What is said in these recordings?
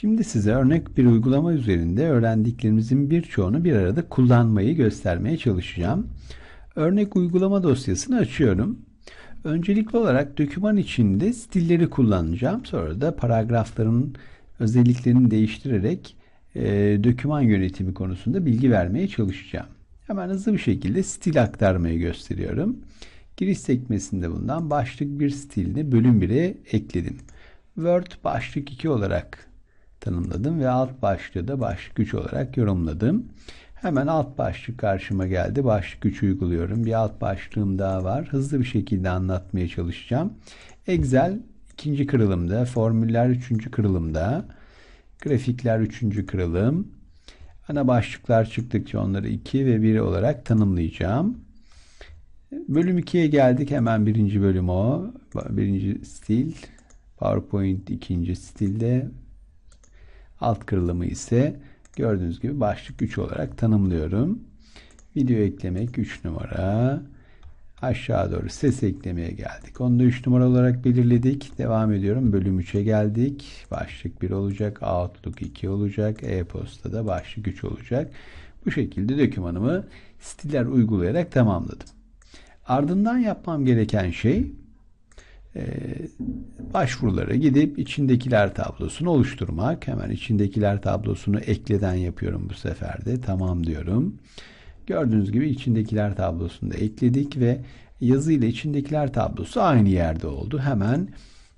Şimdi size örnek bir uygulama üzerinde öğrendiklerimizin birçoğunu bir arada kullanmayı göstermeye çalışacağım. Örnek uygulama dosyasını açıyorum. Öncelikli olarak doküman içinde stilleri kullanacağım. Sonra da paragrafların özelliklerini değiştirerek e, doküman yönetimi konusunda bilgi vermeye çalışacağım. Hemen hızlı bir şekilde stil aktarmayı gösteriyorum. Giriş sekmesinde bundan başlık bir stilini bölüm 1'e ekledim. Word başlık 2 olarak tanımladım ve alt başlığı da başlık 3 olarak yorumladım. Hemen alt başlık karşıma geldi. Başlık 3 uyguluyorum. Bir alt başlığım daha var. Hızlı bir şekilde anlatmaya çalışacağım. Excel ikinci kırılımda, formüller üçüncü kırılımda, grafikler üçüncü kırılım. Ana başlıklar çıktıkça onları 2 ve 1 olarak tanımlayacağım. Bölüm 2'ye geldik. Hemen birinci bölüm o. Birinci stil. PowerPoint ikinci stilde. Alt kırılımı ise gördüğünüz gibi başlık 3 olarak tanımlıyorum. Video eklemek 3 numara. Aşağı doğru ses eklemeye geldik. Onu da 3 numara olarak belirledik. Devam ediyorum. Bölüm 3'e geldik. Başlık 1 olacak. Outlook 2 olacak. E-posta da başlık 3 olacak. Bu şekilde dokümanımı stiller uygulayarak tamamladım. Ardından yapmam gereken şey e, başvurulara gidip içindekiler tablosunu oluşturmak. Hemen içindekiler tablosunu ekleden yapıyorum bu sefer de. Tamam diyorum. Gördüğünüz gibi içindekiler tablosunu da ekledik ve yazı ile içindekiler tablosu aynı yerde oldu. Hemen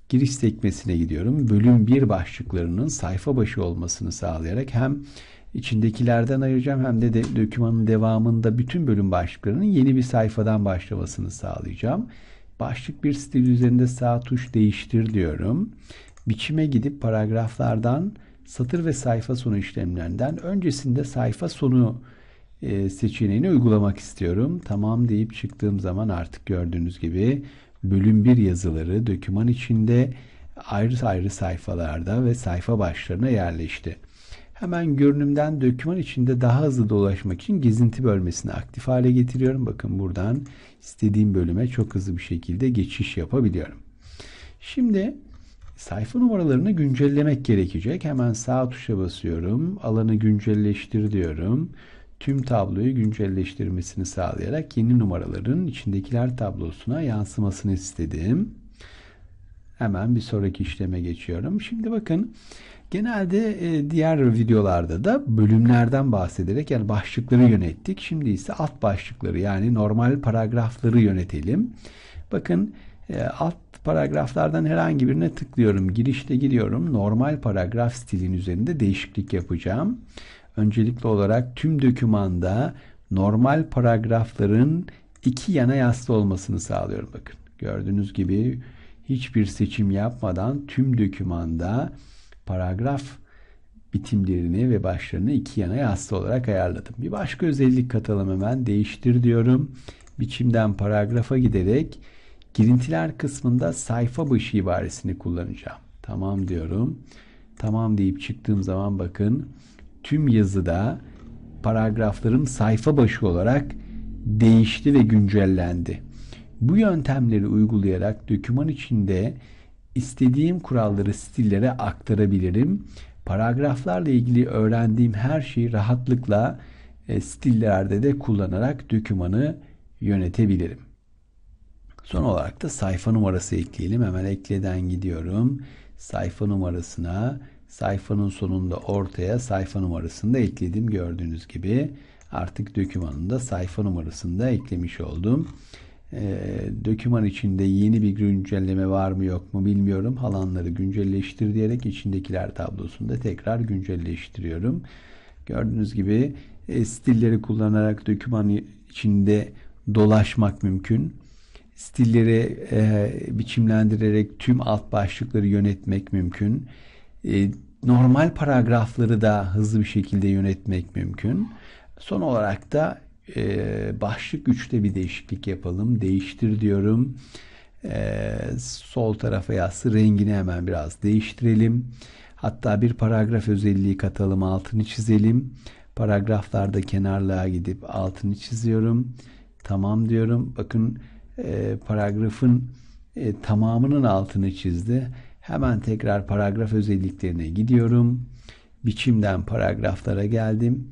giriş sekmesine gidiyorum. Bölüm 1 başlıklarının sayfa başı olmasını sağlayarak hem içindekilerden ayıracağım hem de, de dokümanın devamında bütün bölüm başlıklarının yeni bir sayfadan başlamasını sağlayacağım. Başlık bir stil üzerinde sağ tuş değiştir diyorum. Biçime gidip paragraflardan satır ve sayfa sonu işlemlerinden öncesinde sayfa sonu e, seçeneğini uygulamak istiyorum. Tamam deyip çıktığım zaman artık gördüğünüz gibi bölüm 1 yazıları doküman içinde ayrı ayrı sayfalarda ve sayfa başlarına yerleşti. Hemen görünümden döküman içinde daha hızlı dolaşmak için gezinti bölmesini aktif hale getiriyorum. Bakın buradan istediğim bölüme çok hızlı bir şekilde geçiş yapabiliyorum. Şimdi sayfa numaralarını güncellemek gerekecek. Hemen sağ tuşa basıyorum. Alanı güncelleştir diyorum. Tüm tabloyu güncelleştirmesini sağlayarak yeni numaraların içindekiler tablosuna yansımasını istedim. Hemen bir sonraki işleme geçiyorum. Şimdi bakın Genelde e, diğer videolarda da bölümlerden bahsederek yani başlıkları yönettik. Şimdi ise alt başlıkları yani normal paragrafları yönetelim. Bakın e, alt paragraflardan herhangi birine tıklıyorum. Girişte gidiyorum. Normal paragraf stilin üzerinde değişiklik yapacağım. Öncelikli olarak tüm dokümanda normal paragrafların iki yana yaslı olmasını sağlıyorum. Bakın gördüğünüz gibi hiçbir seçim yapmadan tüm dokümanda paragraf bitimlerini ve başlarını iki yana yassı olarak ayarladım. Bir başka özellik katalım hemen. Değiştir diyorum. Biçimden paragrafa giderek girintiler kısmında sayfa başı ibaresini kullanacağım. Tamam diyorum. Tamam deyip çıktığım zaman bakın tüm yazıda paragraflarım sayfa başı olarak değişti ve güncellendi. Bu yöntemleri uygulayarak doküman içinde istediğim kuralları stillere aktarabilirim. Paragraflarla ilgili öğrendiğim her şeyi rahatlıkla e, stillerde de kullanarak dokümanı yönetebilirim. Son olarak da sayfa numarası ekleyelim. Hemen ekleden gidiyorum. Sayfa numarasına sayfanın sonunda ortaya sayfa numarasını da ekledim. Gördüğünüz gibi artık dokümanın sayfa numarasını da eklemiş oldum. E, döküman içinde yeni bir güncelleme var mı yok mu bilmiyorum. Alanları güncelleştir diyerek içindekiler tablosunda tekrar güncelleştiriyorum. Gördüğünüz gibi e, stilleri kullanarak döküman içinde dolaşmak mümkün. Stilleri e, biçimlendirerek tüm alt başlıkları yönetmek mümkün. E, normal paragrafları da hızlı bir şekilde yönetmek mümkün. Son olarak da e, başlık 3'te bir değişiklik yapalım. Değiştir diyorum. E, sol tarafa yazsı rengini hemen biraz değiştirelim. Hatta bir paragraf özelliği katalım. Altını çizelim. Paragraflarda kenarlığa gidip altını çiziyorum. Tamam diyorum. Bakın e, paragrafın e, tamamının altını çizdi. Hemen tekrar paragraf özelliklerine gidiyorum. Biçimden paragraflara geldim.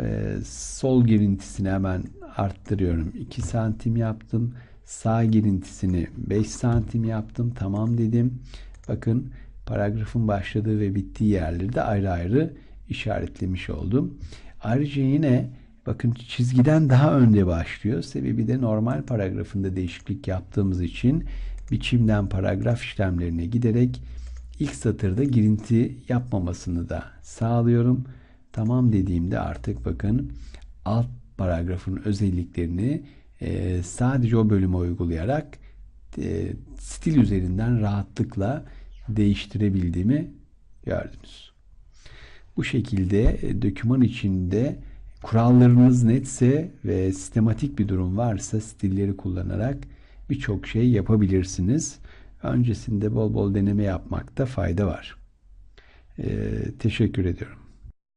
Ee, sol girintisini hemen arttırıyorum. 2 santim yaptım. Sağ girintisini 5 santim yaptım. Tamam dedim. Bakın paragrafın başladığı ve bittiği yerleri de ayrı ayrı işaretlemiş oldum. Ayrıca yine bakın çizgiden daha önde başlıyor. Sebebi de normal paragrafında değişiklik yaptığımız için biçimden paragraf işlemlerine giderek ilk satırda girinti yapmamasını da sağlıyorum. Tamam dediğimde artık bakın alt paragrafın özelliklerini e, sadece o bölüme uygulayarak e, stil üzerinden rahatlıkla değiştirebildiğimi gördünüz. Bu şekilde e, döküman içinde kurallarınız netse ve sistematik bir durum varsa stilleri kullanarak birçok şey yapabilirsiniz. Öncesinde bol bol deneme yapmakta fayda var. Ee, teşekkür ediyorum.